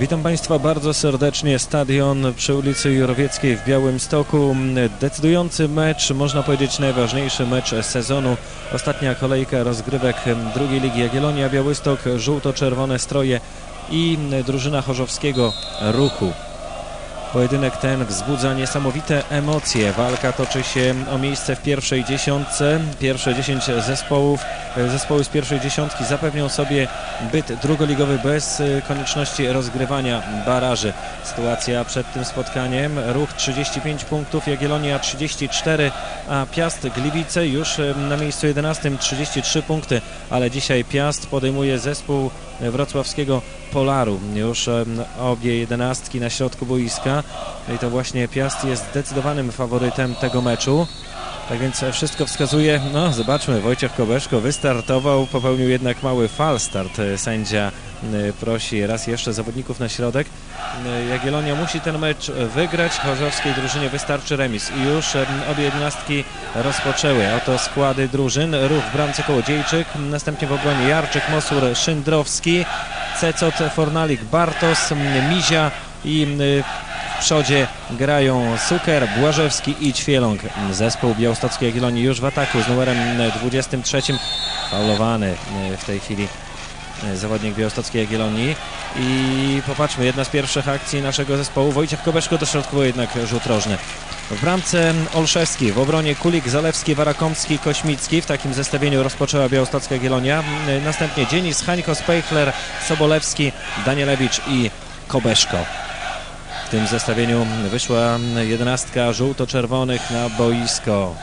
Witam Państwa bardzo serdecznie. Stadion przy ulicy Jorowieckiej w Białymstoku. Decydujący mecz, można powiedzieć najważniejszy mecz sezonu. Ostatnia kolejka rozgrywek drugiej ligi Jagiellonia Białystok, żółto-czerwone stroje i drużyna chorzowskiego ruchu. Pojedynek ten wzbudza niesamowite emocje. Walka toczy się o miejsce w pierwszej dziesiątce. Pierwsze dziesięć zespołów, zespoły z pierwszej dziesiątki zapewnią sobie byt drugoligowy bez konieczności rozgrywania baraży. Sytuacja przed tym spotkaniem. Ruch 35 punktów, Jagiellonia 34, a Piast Gliwice już na miejscu 11 33 punkty, ale dzisiaj Piast podejmuje zespół wrocławskiego Polaru. Już obie jedenastki na środku boiska i to właśnie Piast jest zdecydowanym faworytem tego meczu. Tak więc wszystko wskazuje, no zobaczmy, Wojciech Kobeszko wystartował, popełnił jednak mały falstart. Sędzia prosi raz jeszcze zawodników na środek. Jagiellonia musi ten mecz wygrać, chorzowskiej drużynie wystarczy remis. I już obie jedenastki rozpoczęły. Oto składy drużyn. Ruch w bramce Kołodziejczyk, następnie w obronie Jarczyk, Mosur, Szyndrowski, Cecot, Fornalik, Bartos, Mizia i w przodzie grają Suker, Błażewski i Ćwieląg. Zespół Białostockiej Jagiellonii już w ataku z numerem 23. Faulowany w tej chwili zawodnik Białostockiej Jagiellonii. I popatrzmy, jedna z pierwszych akcji naszego zespołu. Wojciech Kobeszko dośrodkowo jednak rzut rożny. W bramce Olszewski, w obronie Kulik, Zalewski, Warakomski, Kośmicki. W takim zestawieniu rozpoczęła Białostocka Jagiellonia. Następnie Dzienis, Hańko, Spejchler, Sobolewski, Danielewicz i Kobeszko. W tym zestawieniu wyszła jedenastka żółto-czerwonych na boisko.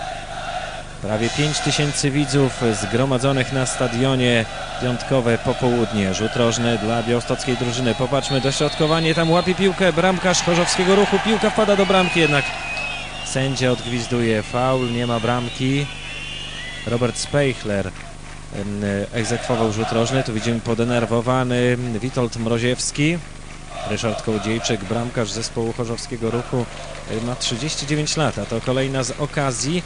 Prawie 5 tysięcy widzów zgromadzonych na stadionie piątkowe popołudnie. Rzut rożny dla białostockiej drużyny. Popatrzmy, dośrodkowanie, tam łapie piłkę bramkarz Chorzowskiego Ruchu. Piłka wpada do bramki, jednak sędzia odgwizduje faul, nie ma bramki. Robert Speichler egzekwował rzut rożny. Tu widzimy podenerwowany Witold Mroziewski. Ryszard Kołodziejczyk, bramkarz zespołu Chorzowskiego Ruchu, ma 39 lat, a to kolejna z okazji.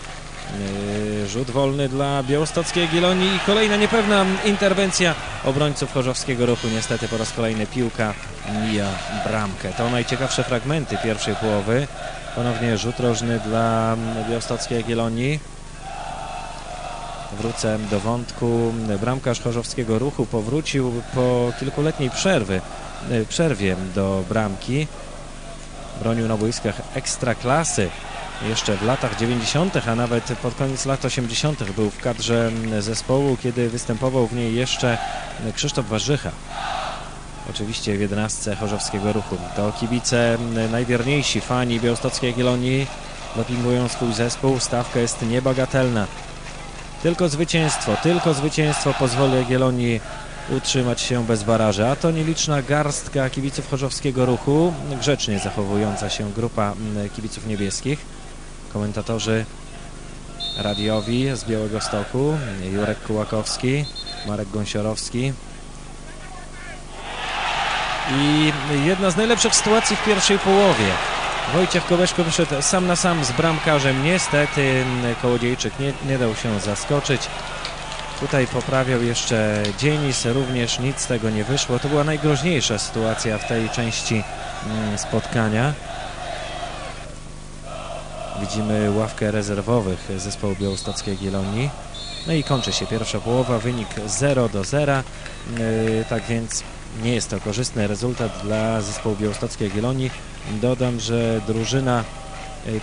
Rzut wolny dla Białostockiej Jagiellonii i kolejna niepewna interwencja obrońców Chorzowskiego Ruchu. Niestety po raz kolejny piłka mija bramkę. To najciekawsze fragmenty pierwszej połowy. Ponownie rzut rożny dla Białostockiej Jagiellonii. Wrócę do wątku. Bramkarz Chorzowskiego Ruchu powrócił po kilkuletniej przerwy, przerwie do bramki. Bronił na boiskach ekstraklasy jeszcze w latach 90., a nawet pod koniec lat 80. był w kadrze zespołu, kiedy występował w niej jeszcze Krzysztof Warzycha. Oczywiście w 11 Chorzowskiego Ruchu. To kibice najwierniejsi fani Białostockiej Jagiellonii dopingują swój zespół. Stawka jest niebagatelna. Tylko zwycięstwo, tylko zwycięstwo pozwoli Jagiellonii utrzymać się bez baraży, a to nieliczna garstka kibiców Chorzowskiego Ruchu, grzecznie zachowująca się grupa kibiców niebieskich. Komentatorzy radiowi z Białego Stoku, Jurek Kułakowski, Marek Gąsiorowski. I jedna z najlepszych sytuacji w pierwszej połowie. Wojciech Kobeszko wyszedł sam na sam z bramkarzem. Niestety Kołodziejczyk nie, nie dał się zaskoczyć. Tutaj poprawiał jeszcze Dzienis, również nic z tego nie wyszło. To była najgroźniejsza sytuacja w tej części spotkania. Widzimy ławkę rezerwowych zespołu Białostockiej Jagiellonii. No i kończy się pierwsza połowa, wynik 0 do 0. Yy, tak więc nie jest to korzystny rezultat dla zespołu Białostockiej Jagiellonii. Dodam, że drużyna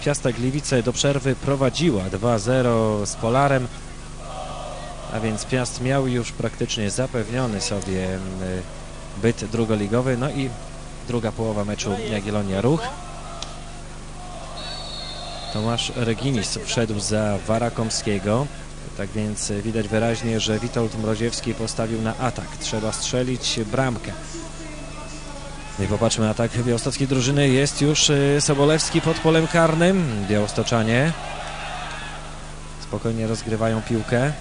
Piasta Gliwice do przerwy prowadziła 2-0 z Polarem, a więc Piast miał już praktycznie zapewniony sobie byt drugoligowy. No i druga połowa meczu Jagiellonia Ruch. Tomasz Reginis wszedł za Warakomskiego. Tak więc widać wyraźnie, że Witold Mroziewski postawił na atak. Trzeba strzelić bramkę. I popatrzmy, atak białostockiej drużyny. Jest już Sobolewski pod polem karnym. Białostoczanie spokojnie rozgrywają piłkę.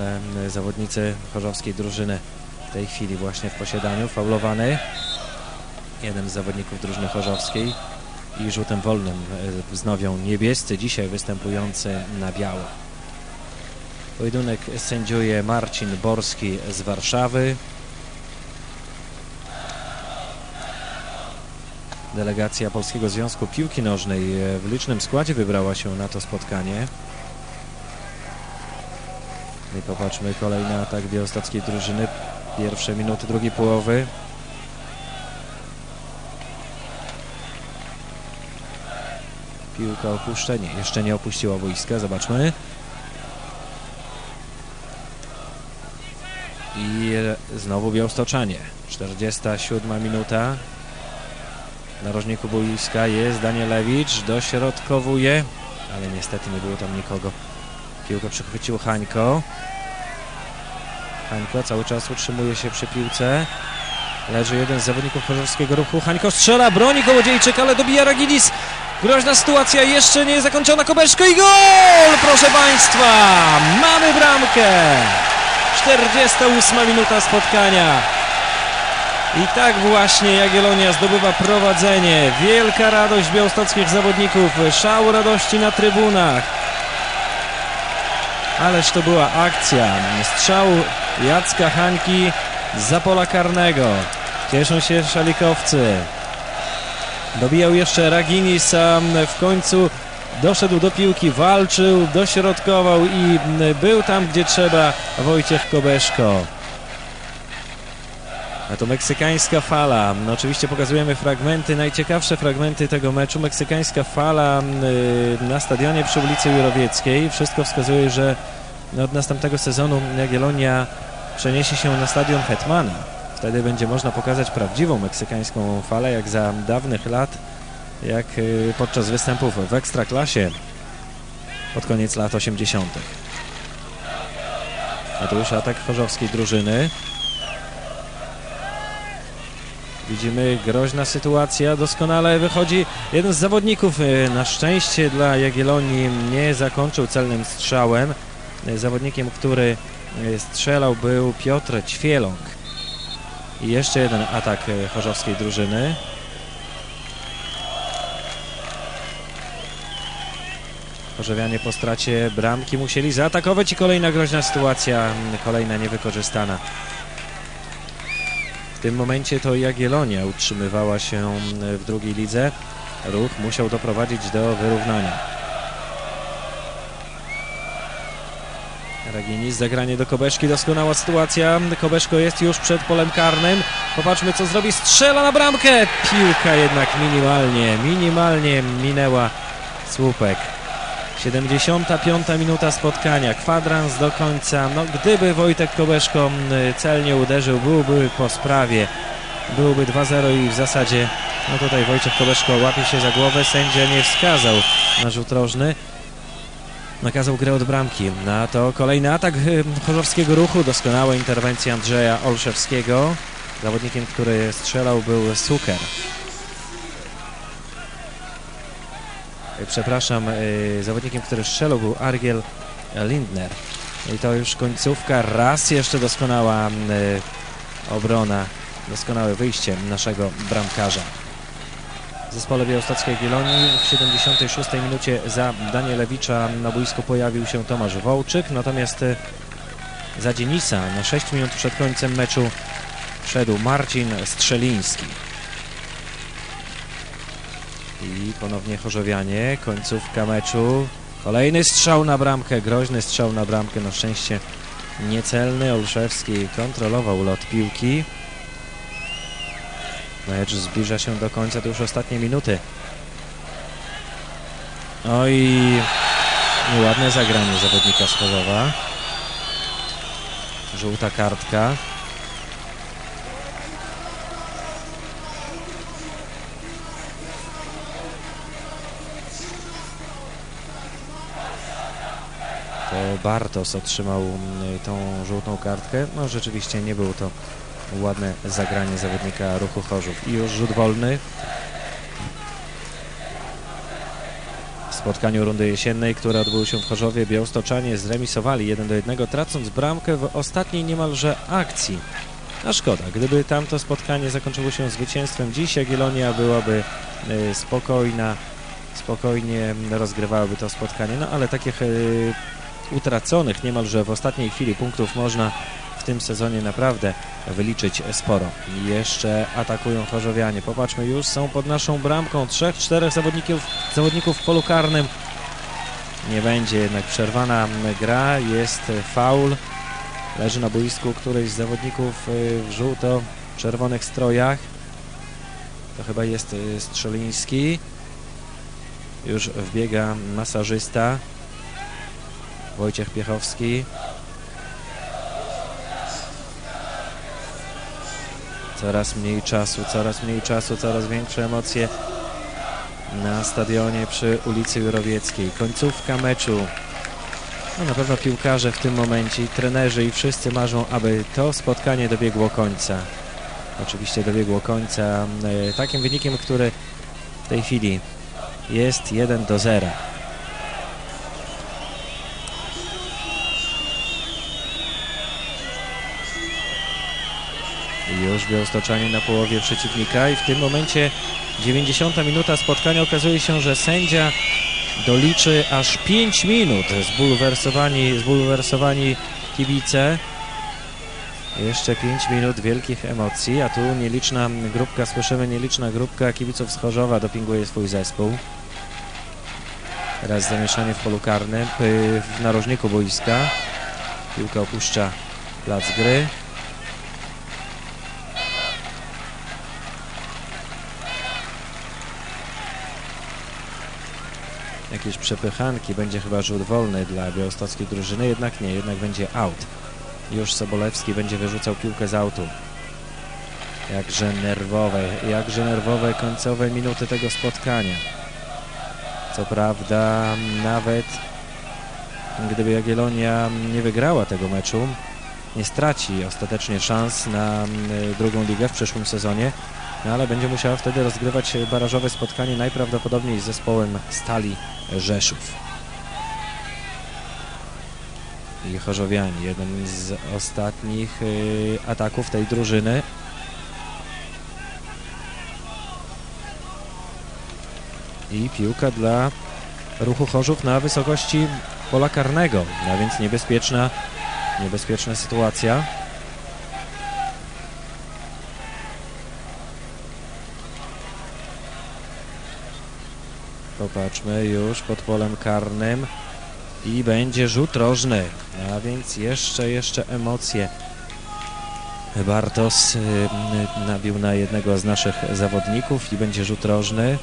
Ale zawodnicy chorzowskiej drużyny w tej chwili właśnie w posiadaniu. Faulowany jeden z zawodników drużyny chorzowskiej i rzutem wolnym wznowią niebiescy, dzisiaj występujący na biało. Pojedynek sędziuje Marcin Borski z Warszawy. Delegacja Polskiego Związku Piłki Nożnej e, w licznym składzie wybrała się na to spotkanie. I popatrzmy, kolejny atak białostockiej drużyny. Pierwsze minuty drugiej połowy. Piłka opuszczenie. Jeszcze nie opuściła boiska. Zobaczmy. I znowu białostoczanie. 47 minuta. W narożniku boiska jest Danielewicz. Dośrodkowuje. Ale niestety nie było tam nikogo. Piłkę przechwycił Hańko. Hańko cały czas utrzymuje się przy piłce. Leży jeden z zawodników chorzowskiego ruchu. Hańko strzela, broni Kołodziejczyk, ale dobija Ragidis. Groźna sytuacja, jeszcze nie zakończona. Kobeszko i gol! Proszę Państwa, mamy bramkę. 48 minuta spotkania. I tak właśnie Jagiellonia zdobywa prowadzenie. Wielka radość białostockich zawodników, szał radości na trybunach. Ależ to była akcja. Strzał Jacka Hańki za pola karnego. Cieszą się szalikowcy. Dobijał jeszcze Raginis, a w końcu doszedł do piłki, walczył, dośrodkował i był tam, gdzie trzeba Wojciech Kobeszko. To meksykańska fala. Oczywiście pokazujemy fragmenty, najciekawsze fragmenty tego meczu. Meksykańska fala y, na stadionie przy ulicy Jurowieckiej. Wszystko wskazuje, że od następnego sezonu Jagiellonia przeniesie się na stadion Hetmana. Wtedy będzie można pokazać prawdziwą meksykańską falę, jak za dawnych lat, jak y, podczas występów w Ekstraklasie pod koniec lat 80. A tu już atak chorzowskiej drużyny. Widzimy groźna sytuacja, doskonale wychodzi jeden z zawodników. y, Na szczęście dla Jagiellonii nie zakończył celnym strzałem. Y, Zawodnikiem, który y, strzelał był Piotr Ćwieląg. I jeszcze jeden atak chorzowskiej drużyny. Chorzowianie po stracie bramki musieli zaatakować i kolejna groźna sytuacja, kolejna niewykorzystana. W tym momencie to Jagiellonia utrzymywała się mm, w drugiej lidze. Ruch musiał doprowadzić do wyrównania. Raginis, zagranie do Kobeszki, doskonała sytuacja. Kobeszko jest już przed polem karnym. Popatrzmy co zrobi, strzela na bramkę. Piłka jednak minimalnie, minimalnie minęła słupek. 75 minuta spotkania, kwadrans do końca. No, gdyby Wojtek Kobeszko celnie uderzył, byłby po sprawie. Byłby 2-0 i w zasadzie, no tutaj Wojciech Kobeszko łapie się za głowę. Sędzia nie wskazał na rzut rożny. Nakazał grę od bramki. Na to kolejny atak y, chorzowskiego ruchu. Doskonała interwencja Andrzeja Olszewskiego. Zawodnikiem, który strzelał był Suker. Y, Przepraszam, y, zawodnikiem, który strzelał był Argiel Lindner. I to już końcówka. Raz jeszcze doskonała y, obrona, doskonałe wyjście naszego bramkarza. W zespole białostockiej Gielonii w 76 minucie za Danielewicza na boisku pojawił się Tomasz Wołczyk, natomiast y, za Dzienisa na 6 minut przed końcem meczu wszedł Marcin Strzeliński. I ponownie Chorzowianie, końcówka meczu. Kolejny strzał na bramkę, groźny strzał na bramkę, na szczęście niecelny. Olszewski kontrolował lot piłki. Mecz zbliża się do końca, to już ostatnie minuty. Oj, nieładne zagranie zawodnika z Chorzowa. Żółta kartka. Bartos otrzymał mm, tą żółtą kartkę. No rzeczywiście nie było to ładne zagranie zawodnika ruchu Chorzów. I już rzut wolny. W spotkaniu rundy jesiennej, które odbyły się w Chorzowie, Białostoczanie zremisowali 1 do 1, tracąc bramkę w ostatniej niemalże akcji. A szkoda, gdyby tamto spotkanie zakończyło się zwycięstwem, dziś Jagiellonia byłaby y, spokojna, spokojnie rozgrywałaby to spotkanie, no ale takich y, utraconych niemalże w ostatniej chwili punktów można w tym sezonie naprawdę wyliczyć sporo. Jeszcze atakują Chorzowianie. Popatrzmy, już są pod naszą bramką. Trzech, czterech zawodników, zawodników w polu karnym. Nie będzie jednak przerwana gra, jest faul. Leży na boisku któryś z zawodników y, w żółto-czerwonych strojach. To chyba jest y, Strzeliński. Już wbiega masażysta. Wojciech Piechowski. Coraz mniej czasu, coraz mniej czasu, coraz większe emocje na stadionie przy ulicy Jurowieckiej. Końcówka meczu. No na pewno piłkarze w tym momencie, trenerzy i wszyscy marzą, aby to spotkanie dobiegło końca. Oczywiście dobiegło końca e, takim wynikiem, który w tej chwili jest 1 do 0. Już Białostoczanie na połowie przeciwnika i w tym momencie 90 minuta spotkania okazuje się, że sędzia doliczy aż 5 minut zbulwersowani, zbulwersowani kibice. Jeszcze 5 minut wielkich emocji, a tu nieliczna grupka, słyszymy nieliczna grupka kibiców z Chorzowa dopinguje swój zespół. Teraz zamieszanie w polu karnym, y, w narożniku boiska. Piłka opuszcza plac gry. Jakieś przepychanki, będzie chyba rzut wolny dla białostockiej drużyny, jednak nie, jednak będzie out. Już Sobolewski będzie wyrzucał piłkę z autu. Jakże nerwowe, jakże nerwowe końcowe minuty tego spotkania. Co prawda, nawet gdyby Jagiellonia nie wygrała tego meczu, nie straci ostatecznie szans na mm, drugą ligę w przyszłym sezonie, no ale będzie musiała wtedy rozgrywać barażowe spotkanie najprawdopodobniej z zespołem Stali Rzeszów. I Chorzowianie, jeden z ostatnich y, ataków tej drużyny. I piłka dla ruchu Chorzów na wysokości pola karnego, a więc niebezpieczna, niebezpieczna sytuacja. Popatrzmy już pod polem karnym i będzie rzut rożny, a więc jeszcze, jeszcze emocje. Bartos y, y, nabił na jednego z naszych zawodników i będzie rzut rożny.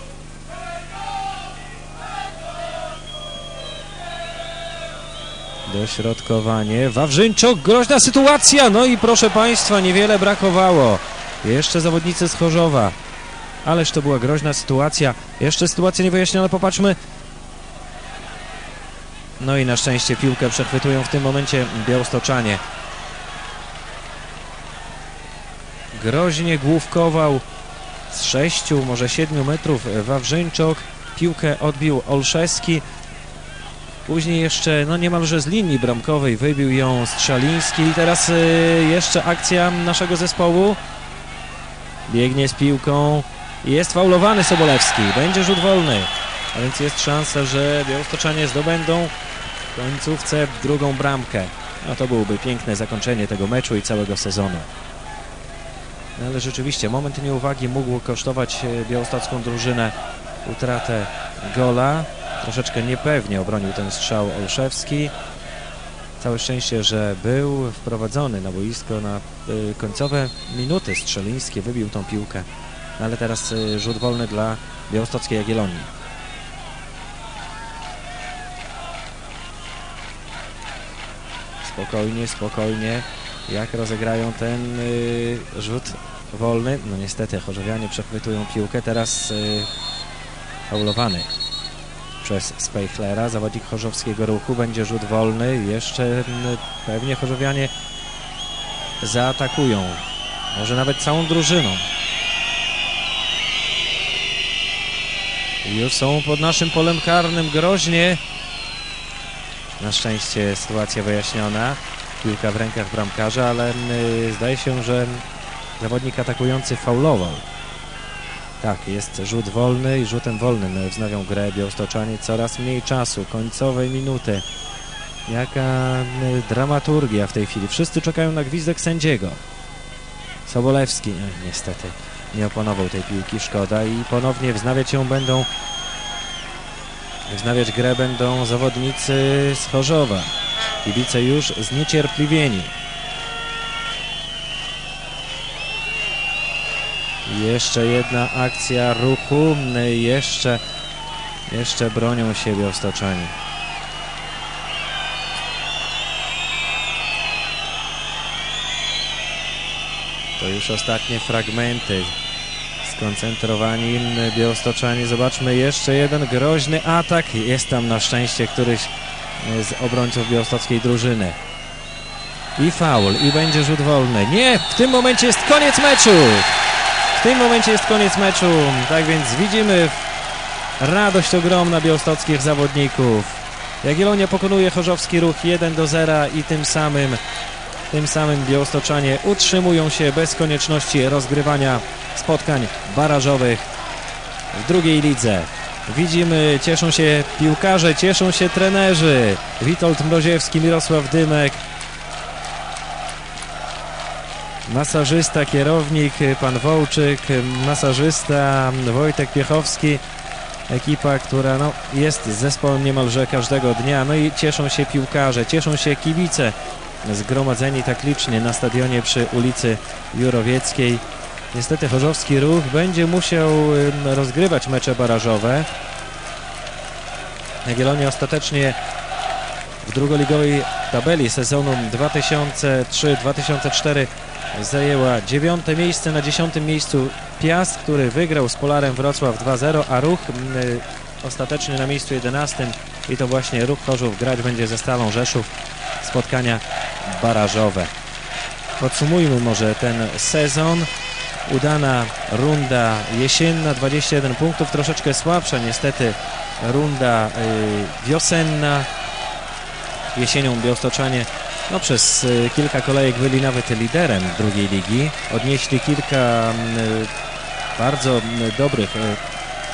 Dośrodkowanie. Wawrzyńczuk, groźna sytuacja. No i proszę Państwa, niewiele brakowało. Jeszcze zawodnicy z Chorzowa. Ależ to była groźna sytuacja. Jeszcze sytuacja niewyjaśniona, popatrzmy. No i na szczęście piłkę przechwytują w tym momencie Białostoczanie. Groźnie główkował z 6, może 7 metrów Wawrzyńczok. Piłkę odbił Olszewski. Później jeszcze, no niemalże z linii bramkowej wybił ją Strzaliński. I teraz y, jeszcze akcja naszego zespołu. Biegnie z piłką. Jest faulowany Sobolewski. Będzie rzut wolny. A więc jest szansa, że Białostoczanie zdobędą w końcówce drugą bramkę. No to byłoby piękne zakończenie tego meczu i całego sezonu. No ale rzeczywiście moment nieuwagi mógł kosztować e, białostocką drużynę utratę gola. Troszeczkę niepewnie obronił ten strzał Olszewski. Całe szczęście, że był wprowadzony na boisko na y, końcowe minuty strzelińskie. Wybił tą piłkę. No ale teraz y, rzut wolny dla białostockiej Jagiellonii. Spokojnie, spokojnie. Jak rozegrają ten y, rzut wolny? No niestety Chorzowianie przechwytują piłkę. Teraz y, faulowany przez Spejchlera. Zawodnik chorzowskiego ruchu. Będzie rzut wolny. Jeszcze y, pewnie Chorzowianie zaatakują. Może nawet całą drużyną. Już są pod naszym polem karnym groźnie. Na szczęście sytuacja wyjaśniona. Piłka w rękach bramkarza, ale y, zdaje się, że zawodnik atakujący faulował. Tak, jest rzut wolny i rzutem wolnym wznawią grę Białostoczanie. Coraz mniej czasu, końcowej minuty. Jaka y, dramaturgia w tej chwili. Wszyscy czekają na gwizdek sędziego. Sobolewski no, niestety nie opanował tej piłki, szkoda i ponownie wznawiać ją będą wznawiać grę będą zawodnicy z Chorzowa. Kibice już zniecierpliwieni. Jeszcze jedna akcja ruchu, jeszcze, jeszcze bronią siebie ostoczeni. To już ostatnie fragmenty. Skoncentrowani Białostoczanie. Zobaczmy jeszcze jeden groźny atak. Jest tam na szczęście któryś z obrońców białostockiej drużyny. I faul, i będzie rzut wolny. Nie, w tym momencie jest koniec meczu. W tym momencie jest koniec meczu. Tak więc widzimy radość ogromna białostockich zawodników. Jagiellonia pokonuje chorzowski ruch 1 do 0 i tym samym tym samym Białostoczanie utrzymują się bez konieczności rozgrywania spotkań barażowych w drugiej lidze. Widzimy, cieszą się piłkarze, cieszą się trenerzy. Witold Mroziewski, Mirosław Dymek, masażysta, kierownik, pan Wołczyk, masażysta Wojtek Piechowski. Ekipa, która no, jest zespołem niemalże każdego dnia. No i cieszą się piłkarze, cieszą się kibice zgromadzeni tak licznie na stadionie przy ulicy Jurowieckiej. Niestety Chorzowski Ruch będzie musiał rozgrywać mecze barażowe. Jagiellonia ostatecznie w drugoligowej tabeli sezonu 2003-2004 zajęła dziewiąte miejsce. Na dziesiątym miejscu Piast, który wygrał z Polarem Wrocław 2-0, a Ruch ostatecznie na miejscu 11 i to właśnie Ruch Chorzów grać będzie ze Stalą Rzeszów spotkania barażowe. Podsumujmy może ten sezon. Udana runda jesienna, 21 punktów, troszeczkę słabsza niestety runda y, wiosenna. Jesienią Białstoczanie no, przez y, kilka kolejek byli nawet liderem drugiej ligi. Odnieśli kilka y, bardzo dobrych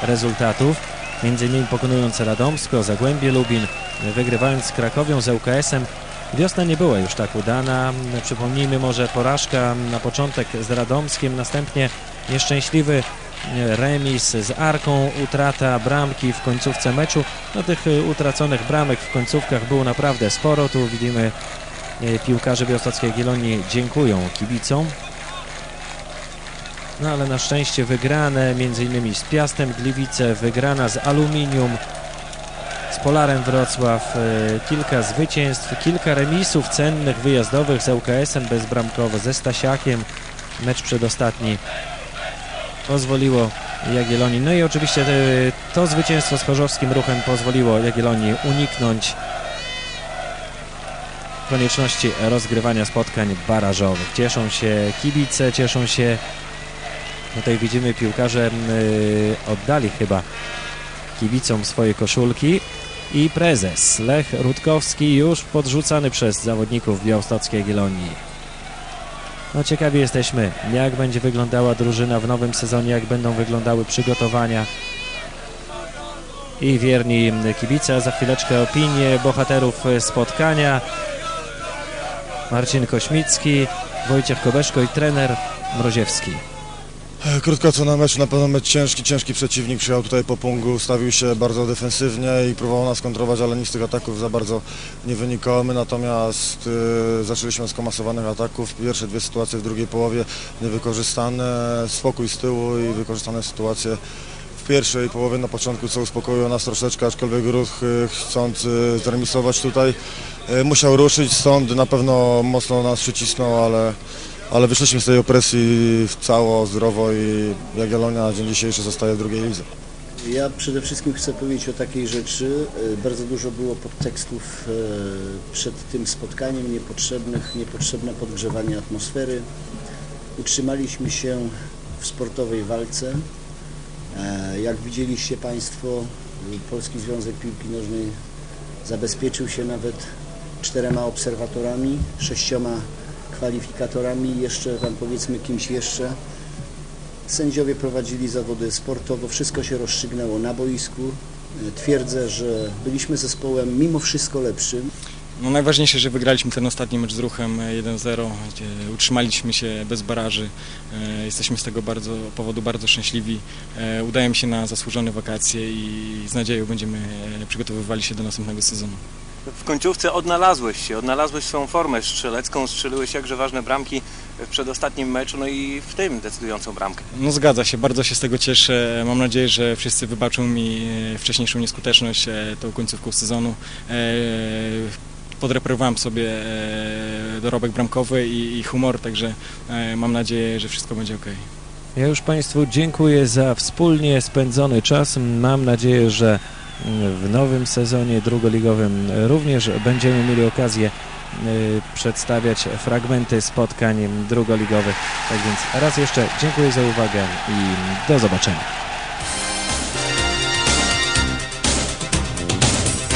rezultatów, między innymi pokonując Radomsko, Zagłębie Lubin, wygrywając z Krakowią, z ŁKS-em. Wiosna nie była już tak udana. Przypomnijmy może porażka na początek z Radomskiem, następnie nieszczęśliwy remis z Arką, utrata bramki w końcówce meczu. No tych utraconych bramek w końcówkach było naprawdę sporo. Tu widzimy piłkarze Białostockiej Gielonii dziękują kibicom. No ale na szczęście wygrane między innymi z Piastem Gliwice, wygrana z Aluminium, Polarem Wrocław, kilka zwycięstw, kilka remisów cennych, wyjazdowych z ŁKS-em bezbramkowo, ze Stasiakiem, mecz przedostatni pozwoliło Jagiellonii. No i oczywiście to zwycięstwo z Chorzowskim Ruchem pozwoliło Jagiellonii uniknąć konieczności rozgrywania spotkań barażowych. Cieszą się kibice, cieszą się Tutaj widzimy piłkarze yy, oddali chyba kibicom swoje koszulki i prezes Lech Rutkowski już podrzucany przez zawodników Białostockiej Jagiellonii. No ciekawi jesteśmy, jak będzie wyglądała drużyna w nowym sezonie, jak będą wyglądały przygotowania i wierni kibice. Za chwileczkę opinie bohaterów spotkania. Marcin Kośmicki, Wojciech Kobeszko i trener Mroziewski. Krótko co na mecz, na pewno mecz ciężki, ciężki przeciwnik przyjechał tutaj po pungu, stawił się bardzo defensywnie i próbował nas kontrolować, ale nic z tych ataków za bardzo nie wynikało. My natomiast y, zaczęliśmy z komasowanych ataków, pierwsze dwie sytuacje w drugiej połowie niewykorzystane, spokój z tyłu i wykorzystane sytuacje w pierwszej połowie na początku, co uspokoiło nas troszeczkę, aczkolwiek ruch y, chcąc y, zremisować tutaj y, musiał ruszyć, stąd na pewno mocno nas przycisnął, ale ale wyszliśmy z tej opresji cało, zdrowo i Jagiellonia na dzień dzisiejszy zostaje w drugiej lidze. Ja przede wszystkim chcę powiedzieć o takiej rzeczy. E, Bardzo dużo było podtekstów e, przed tym spotkaniem, niepotrzebnych, niepotrzebne podgrzewanie atmosfery. Utrzymaliśmy się w sportowej walce. E, Jak widzieliście Państwo, Polski Związek Piłki Nożnej zabezpieczył się nawet czterema obserwatorami, sześcioma kwalifikatorami jeszcze tam powiedzmy kimś jeszcze. Sędziowie prowadzili zawody sportowo, wszystko się rozstrzygnęło na boisku. E, Twierdzę, że byliśmy zespołem mimo wszystko lepszym. No najważniejsze, że wygraliśmy ten ostatni mecz z ruchem e, 1-0, gdzie utrzymaliśmy się bez baraży. E, Jesteśmy z tego bardzo, powodu bardzo szczęśliwi. E, Udaje mi się na zasłużone wakacje i z nadzieją będziemy e, przygotowywali się do następnego sezonu. W końcówce odnalazłeś się, odnalazłeś swoją formę strzelecką, strzeliłeś jakże ważne bramki w przedostatnim meczu, no i w tym decydującą bramkę. No zgadza się, bardzo się z tego cieszę. Mam nadzieję, że wszyscy wybaczą mi e, wcześniejszą nieskuteczność e, tą końcówką sezonu. E, Podreperowałem sobie dorobek bramkowy i, humor, także mam nadzieję, że wszystko będzie ok. Ja już Państwu dziękuję za wspólnie spędzony czas. Mam nadzieję, że w nowym sezonie drugoligowym również będziemy mieli okazję y, przedstawiać fragmenty spotkań drugoligowych. Tak więc raz jeszcze dziękuję za uwagę i do zobaczenia.